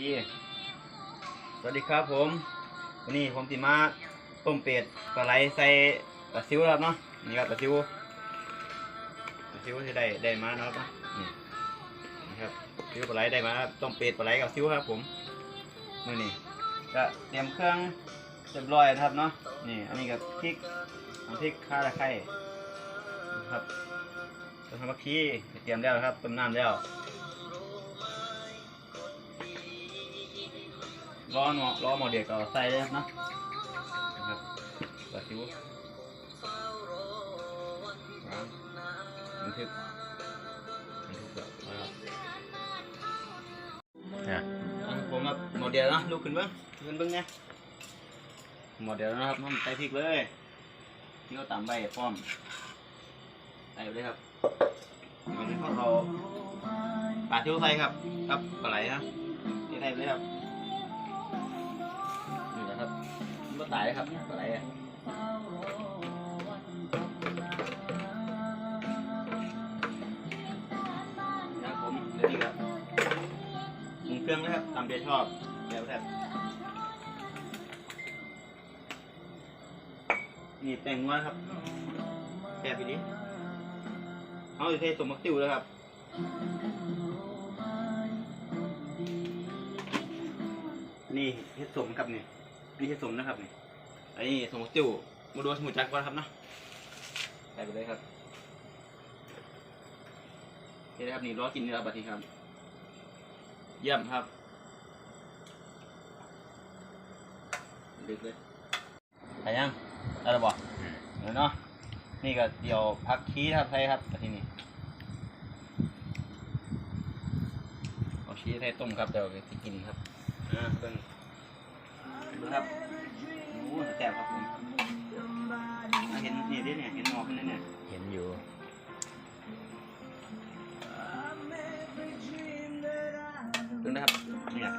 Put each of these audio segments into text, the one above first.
ดีสวัสดีครับผมวันนี้ผมสิมาต้มเป็ดปลาไหลใส่ปลาซิวครับเนาะนี่ครับปลาซิวปลาซิวที่ได้ได้มาเนาะครับนี่นี่ครับซิวปลาไหลได้มาต้มเป็ดปลาไหลกับซิวครับ ผมมื่อนี้ก็เตรียมเครื่องเรียบร้อยนะครับเนาะนี่อันนี้กับพริกน้ำพริกข่าตะไคร้ครับต้นมะขีเตรียมแล้วครับต้มน้ำแล้ว รอหนอรอหมอเดียวก็ใส่เลยครับเนาะนะครับปลาซิวล้างบันทึกบันทึกแบบนะครับอะผมครับหมอเดียวเนาะลุกขึ้นเบิ้งขึ้นเบิ้งไงหมอเดียวนะครับน้ำใส่พริกเลยที่เขาตำใบพร้อมใส่ไปเลยครับมันให้เขาเราปลาทิวใส่ครับ ครับปลาไหลนะที่ใส่ไปเลยครับ มันก็ตายเลยครับอะไรอะนครับผมเดี๋ยวนี้ครับปรุงเครื่องนะครับตามใจชอบแล้วแทบนี่แป้งนัวครับแค่ไปดิเอาอยู่เทสมมักติวแล้วครับนี่เฮ็ดสมครับนี่ นี่เฮ็ดสมนะครับนี่อันนี้สมมุติวมาดูสมุนจักรก่อนครับเนาะใส่ไปเลยครับนี่นะครับนี่รอกินเนื้อบัดนี้ครับ เยี่ยมครับดึกเลยไปยังได้แล้วบอกเดี๋ยวเนาะนี่ก็เดี๋ยวพักขี้ครับใส่ครับแต่ที่นี่เอาชี้ใส่ต้มครับเดี๋ยวไปกินครับอ่าเพิ่งดู ครับโอ้แซ่บครับผมอะเห็นนี่ดิเนี่ยเห็นหมอกนี่เนี่ยเห็นอยู่ดูนะครับเนี่ย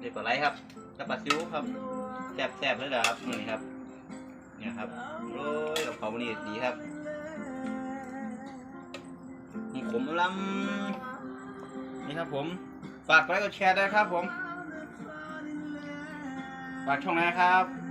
เด็กปลาไหลครับกับปลาซิวครับแซ่บแซ่บเลยนะครับนี่ครับ เนี่ยครับโอ้ยกับเขานี่ดีครับมีขมลำนี่ครับผม ฝากกดไลค์กดแชร์ด้วยครับผม ฝากช่องนะครับ